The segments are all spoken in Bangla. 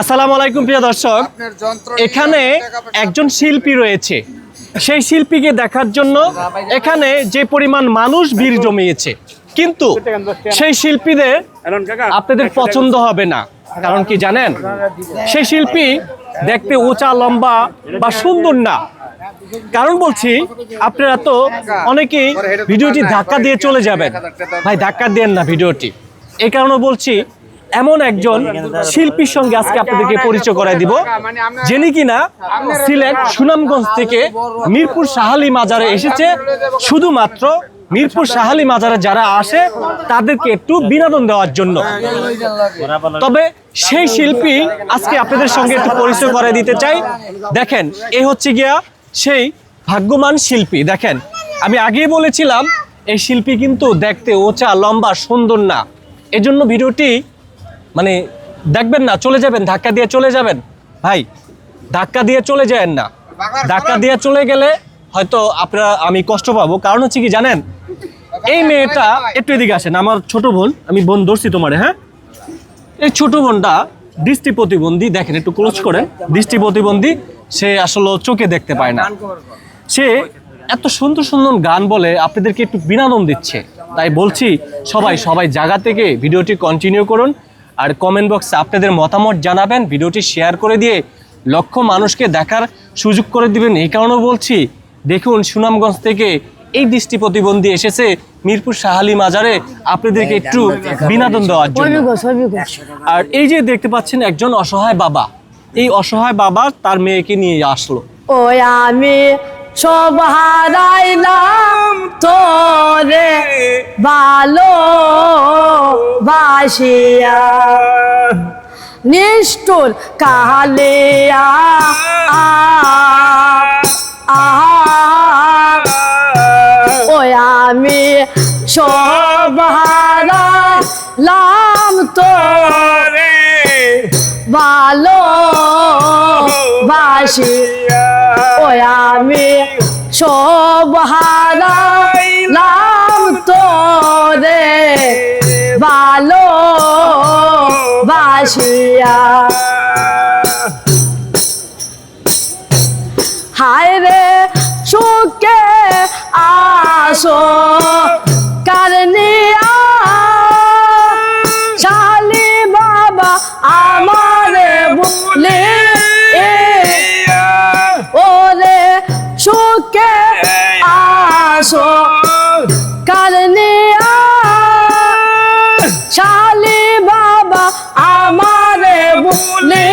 আসসালামু আলাইকুম প্রিয় দর্শক। এখানে একজন শিল্পী রয়েছে। সেই শিল্পীকে দেখার জন্য এখানে যে পরিমাণ মানুষ ভিড় জমিয়েছে কিন্তু সেই শিল্পীদের আপনাদের পছন্দ হবে না। কারণ কি জানেন? সেই শিল্পী দেখতে উঁচা লম্বা বা সুন্দর না। কারণ বলছি আপনারা তো অনেকেই ভিডিওটি ধাক্কা দিয়ে চলে যাবেন। ভাই ধাক্কা দেন না ভিডিওটি। এই কারণে বলছি এমন একজন শিল্পীর সঙ্গে আজকে আপনাদেরকে পরিচয় করাই দিব। যিনি কিনা সিলেট সুনামগঞ্জ থেকে মিরপুর সাহালি মাজারে এসেছে। শুধুমাত্র মিরপুর সাহালি মাজারে যারা আসে তাদেরকে একটু বিনোদন দেওয়ার জন্য। তবে সেই শিল্পী আজকে আপনাদের সঙ্গে একটু পরিচয় করে দিতে চাই। দেখেন এ হচ্ছে গিয়া সেই ভাগ্যমান শিল্পী। দেখেন আমি আগেই বলেছিলাম এই শিল্পী কিন্তু দেখতে ওচা লম্বা সুন্দর না। এজন্য ভিডিওটি মানে দেখবেন না চলে যাবেন ধাক্কা দিয়ে চলে যাবেন। ভাই ধাক্কা দিয়ে চলে যাবেন না। ধাক্কা দিয়ে চলে গেলে হয়তো আপনারা আমি কষ্ট পাবো। কারণ হচ্ছে কি জানেন? এই মেয়েটা একটু এদিকে আসেন আমার ছোট বোন আমি বোন ধরছি তোমারে হ্যাঁ? এই ছোট বোনটা দৃষ্টি প্রতিবন্ধী দেখেন একটু ক্লোজ করে দৃষ্টি প্রতিবন্ধী সে আসলে চোখে দেখতে পায় না। সে এত সুন্দর সুন্দর গান বলে আপনাদেরকে একটু বিনোদন দিচ্ছে। তাই বলছি সবাই সবাই জায়গা থেকে ভিডিওটি কন্টিনিউ করুন। আর কমেন্ট বক্সে আপনাদের মতামত জানাবেন। ভিডিওটি শেয়ার করে দিয়ে লক্ষ মানুষকে দেখার সুযোগ করে দিবেন। এই কারণেও বলছি দেখুন সুনামগঞ্জ থেকে এই দৃষ্টি প্রতিবন্ধী এসেছে মিরপুর সাহালি মাজারে। আপনাদেরকে একটু বিনোদন দেওয়ার জন্য। আর এই যে দেখতে পাচ্ছেন একজন অসহায় বাবা। এই অসহায় বাবা তার মেয়েকে নিয়ে আসলো। ওই আমি সব হারাইলাম তোরে ভালো বাসিয়া। নিষ্ঠুর কালিয়া ওই আমি সব হারাইলাম তোরে ভালো বাসি ওই আমি সব হারাইলাম তোরে ভালো বাসিয়া। হায় রে সুখে আসো কারনিয়া শালি বাবা আমারে বলে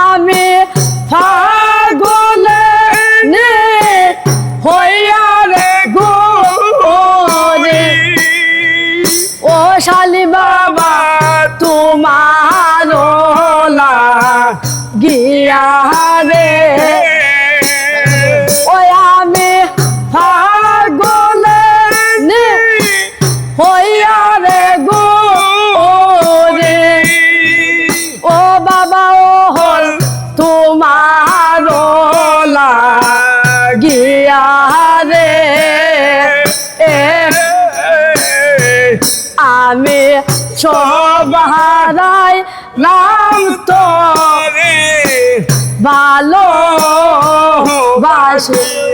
আমি ফাগলে নে হইয়া রে গোরে ও শালী বাবা রে আমি সবাই নাম তো ভালো বাসি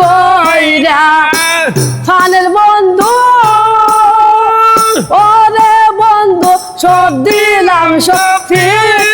কইরা ফানের বন্ধু। ওরে বন্ধু সব দিলাম সব আইরে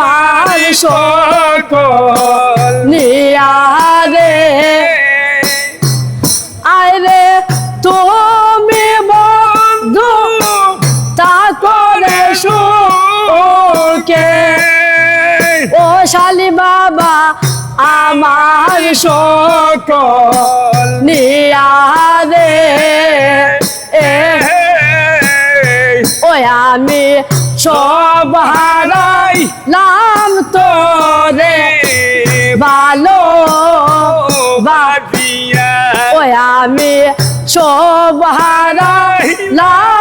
আমার সকল নিয়ারে আরে তুমি বন্ধু তা করে ও শালি বাবা আমার সকল নিয়ারে এ ওই আমি সব হারাইলাম তোরে ভালো ওই আমি সব হারাইলাম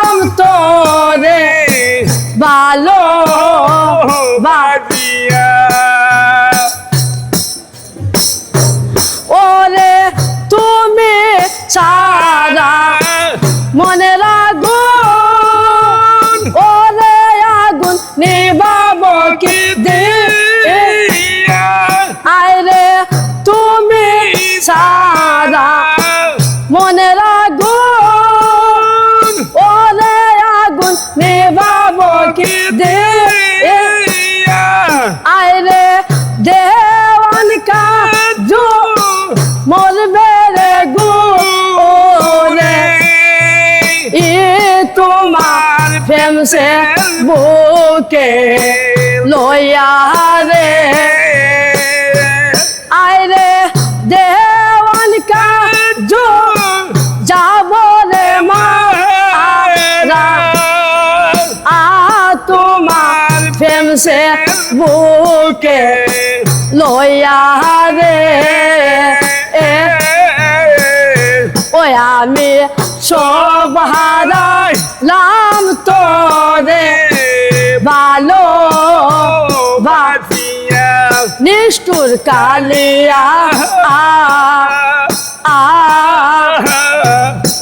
সে বুকে লইয়া রে। আরে দেওয়ান কা জো, যাব রে মা। আ তোমার প্রেম সে বুকে লইয়া রে। নিষ্ঠুর কালিয়া আ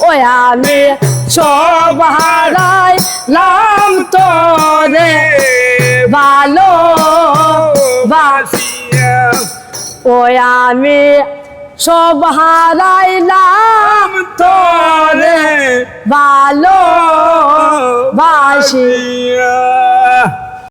ওই আমি সব হারাইলাম তোরে ভালো ওই আমি সব হারাইলাম তোরে ভালো বাসি